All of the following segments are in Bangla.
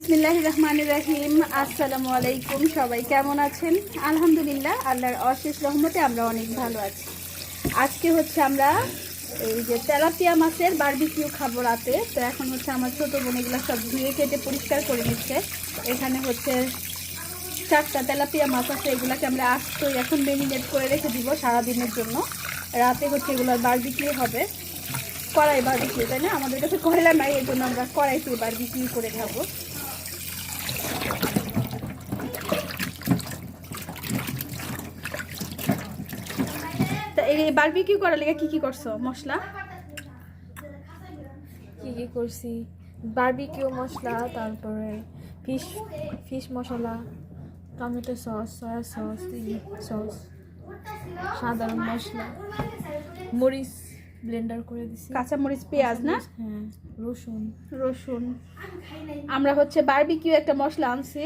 বিসমিল্লাহ রহমান রাহিম। আসসালামু আলাইকুম সবাই, কেমন আছেন? আলহামদুলিল্লাহ, আল্লাহর অশেষ রহমতে আমরা অনেক ভালো আছি। আজকে হচ্ছে আমরা এই যে তেলাপিয়া মাছের বারবিকিউ খাব রাতে। তো এখন হচ্ছে আমার ছোটো বোন এগুলো সব ধুয়ে কেটে পরিষ্কার করে নিচ্ছে। এখানে হচ্ছে চারটা তেলাপিয়া মাছ আছে, এগুলোকে আমরা আস্তই এখন মেরিনেট করে রেখে দিব সারাদিনের জন্য। রাতে হচ্ছে এগুলোর বারবিকিউ হবে। কড়াই বারবিকিউ তাই না? আমাদের কাছে কয়লা নাই এই জন্য আমরা কড়াইতে বারবিকিউ করে খাব। এই বারবিকিউ করার লেগে কি কি করছ? মশলা? কি কি করছি? বারবিকিউ মশলা তারপরে ফিশ ফিশ মশলা tomato sauce soya sauce sauce সাধারণ মশলা মরিচ ব্লেন্ডার করে দিছি। কাঁচামরিচ পেঁয়াজ না? হ্যাঁ রসুন। রসুন। আমরা হচ্ছে বারবিকিউ একটা মশলা আনছি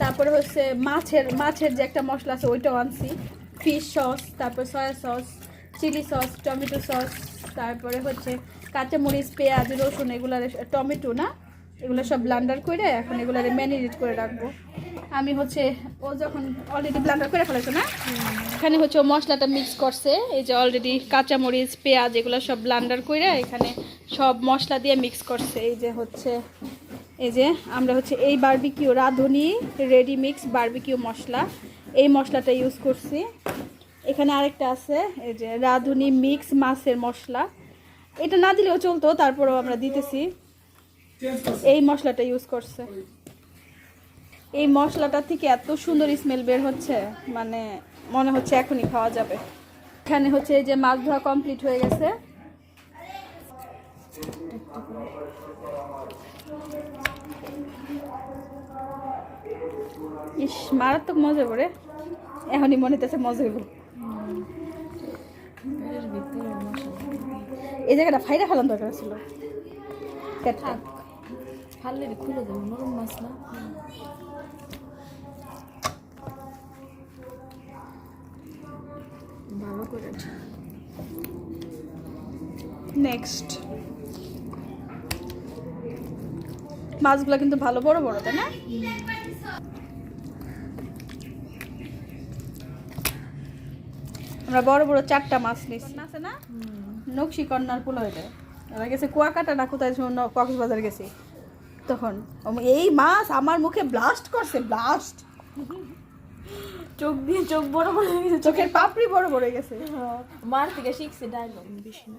তারপরে হচ্ছে মাছের মাছের যে একটা মশলা আছে ওইটাও আনছি। ফিশ সস তারপর soya sauce chilli sauce tomato sauce তারপরে হচ্ছে কাঁচামরিচ, পেঁয়াজ, রসুন, এগুলার টমেটো না? এগুলো সব ব্লান্ডার করে এখন এগুলারে ম্যারিনেট করে রাখব। আমি হচ্ছে, ও যখন অলরেডি ব্লান্ডার করে ফেলেছো না? এখানে হচ্ছে ও মশলাটা মিক্স করছে। এই যে অলরেডি কাঁচামরিচ, পেঁয়াজ, এগুলো সব ব্লান্ডার করে এখানে সব মশলা দিয়ে মিক্স করছে। এই যে হচ্ছে, এই যে আমরা হচ্ছে এই বারবিকিউ রাঁধুনি রেডি মিক্স বারবিকিউ মশলা। এই মশলাটা ইউজ করছি। এখানে আরেকটা আছে, এই যে রাঁধুনি মিক্স মাছের মশলা। এটা না দিলেও চলতো, তারপরেও আমরা দিতেছি। এই মশলাটা ইউজ করছে। এই মশলাটা থেকে এত সুন্দর স্মেল বের হচ্ছে মানে মনে হচ্ছে এখনই খাওয়া যাবে। এখানে হচ্ছে এই যে মাছ ধোয়া কমপ্লিট হয়ে গেছে। ইস মারাত্মক মজা করে এখনই মনে হতেছে মজা হইব। এই জায়গাটা ফাইরা ফেলান দরকার ছিল। ফাললে খুলে দেবো নরম মাছ না? ভালো করে। নেক্সট মাছগুলো কিন্তু ভালো বড় বড় তাই না? আমরা বড় বড় চারটা মাছ নিয়েছি। আছে না? নকশি কন্যার পোলা হইলে এবার গেছে কুয়াকাটা না কোথায় কক্সবাজার গেছি। তখন এই মাছ আমার মুখে ব্লাস্ট করছে ব্লাস্ট চোখ দিয়ে চোখ বড় বড় হয়ে গেছে। চোখের পাপড়ি বড় বড় হয়ে গেছে। মার থেকে শিখছে ডায়লগ। বেশি না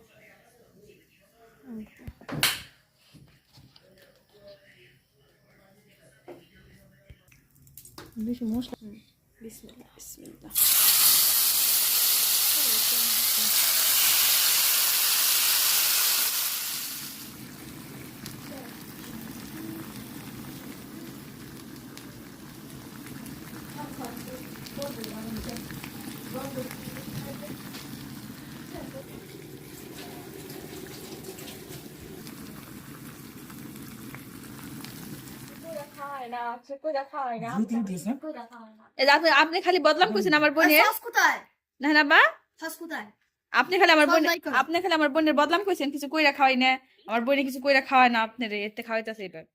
বেশি মশলা বিসমিল্লাহ বিসমিল্লাহ। খায় না সে কইরা খায় না কইরা খায় না এই যে আপনি আপনি খালি বদলাম করছেন আমার বোনের? না না বা? আপনি খালি আমার বোন আপনি খালি আমার বোনের বদলাম করছেন কিছু কইরা খাওয়াই না। আমার বোনে কিছু কইরা খাওয়ায় না আপনার এতে খাওয়াইতেছে এবার।